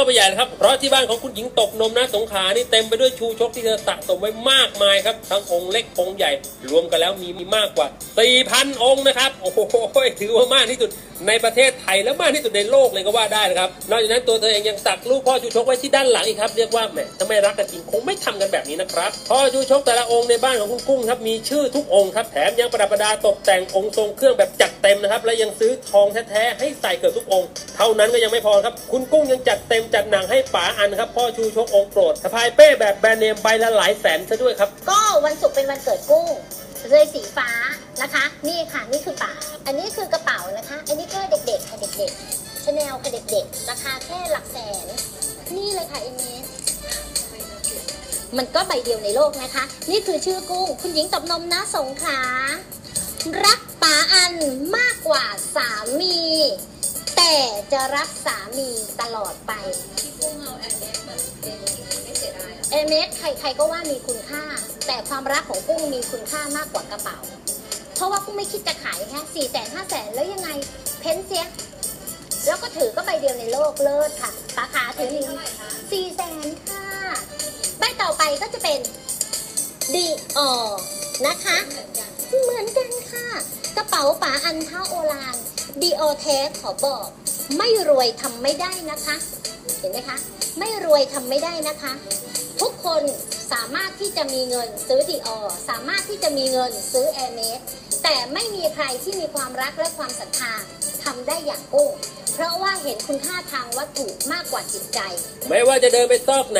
เข้าไปใหญ่นะครับ เพราะที่บ้านของคุณหญิงตกนมนะสงขานี่เต็มไปด้วยชูชกที่เธอสะสมไว้มากมายครับ ทั้งองค์เล็กองค์ใหญ่ รวมกันแล้วมีมีมากกว่า4,000องค์นะครับ โอ้โหถือว่ามากที่สุดในประเทศ ยและมากที่สุดในโลกเลยก็ว่าได้นะครับ นอกจากนั้นตัวเธอเองยังสักรูปพ่อชูชกไว้ที่ด้านหลังอีกครับ เรียกว่าแหมถ้าไม่รักกันจริงคงไม่ทำกันแบบนี้นะครับพ่อชูชกแต่ละองค์ในบ้านของคุณกุ้งครับมีชื่อทุกองค์ครับแถมยังประดับประดาตกแต่งองค์ทรงเครื่องแบบจัดเต็มนะครับและยังซื้อทองแท้ๆให้ใส่เกือบทุกองค์ เท่านั้นก็ยังไม่พอครับ คุณกุ้งยังจัดเต็มจัดหนังให้ป๋าอันครับพ่อชูชกองค์โปรดสะพายเป้แบบแบรนด์เนมใบละหลายแสนซะด้วยครับก็วันศุกร์เป็นวันเกิดกุ้งเลยสีฟ้านะคะ นี่ค่ะนี่คือป่าอันนี้คือกระเป๋านะคะอัน ด็กๆค่ะเด็กชาแนลค่ะเด็กๆ ราคาแค่หลักแสน นี่เลยค่ะเอเมสมันก็ใบเดียวในโลกนะคะ นี่คือชื่อกุ้ง คุณหญิงตบนมนะสงขา รักป๋าอันมากกว่าสามี แต่จะรักสามีตลอดไปพี่กุ้งเอาแอนเนสมาเป็นไม่เสียดายเอเมสใครๆก็ว่ามีคุณค่า แต่ความรักของกุ้งมีคุณค่ามากกว่ากระเป๋า เพราะว่ากุ้งไม่คิดจะขายแค่สี่แสนห้าแสนแล้วยังไง เพ้นเสีย แล้วก็ถือก็ใบเดียวในโลกเลิศค่ะสาขาถือหนึ่งสี่แสนค่ะใบต่อไปก็จะเป็นดีออนะคะ เหมือนกันค่ะ กระเป๋าป๋าอันเท้าโอลานดีโอเทสขอบอก ไม่รวยทำไม่ได้นะคะ เห็นไหมคะ ไม่รวยทำไม่ได้นะคะ ทุกคนสามารถที่จะมีเงินซื้อดีออสามารถที่จะมีเงินซื้อแอร์เมสแต่ไม่มีใครที่มีความรักและความศรัทธาทำได้อย่างกุ้ง เพราะว่าเห็นคุณค่าทางวัตถุมากกว่าจิตใจ ไม่ว่าจะเดินไปซอกไหน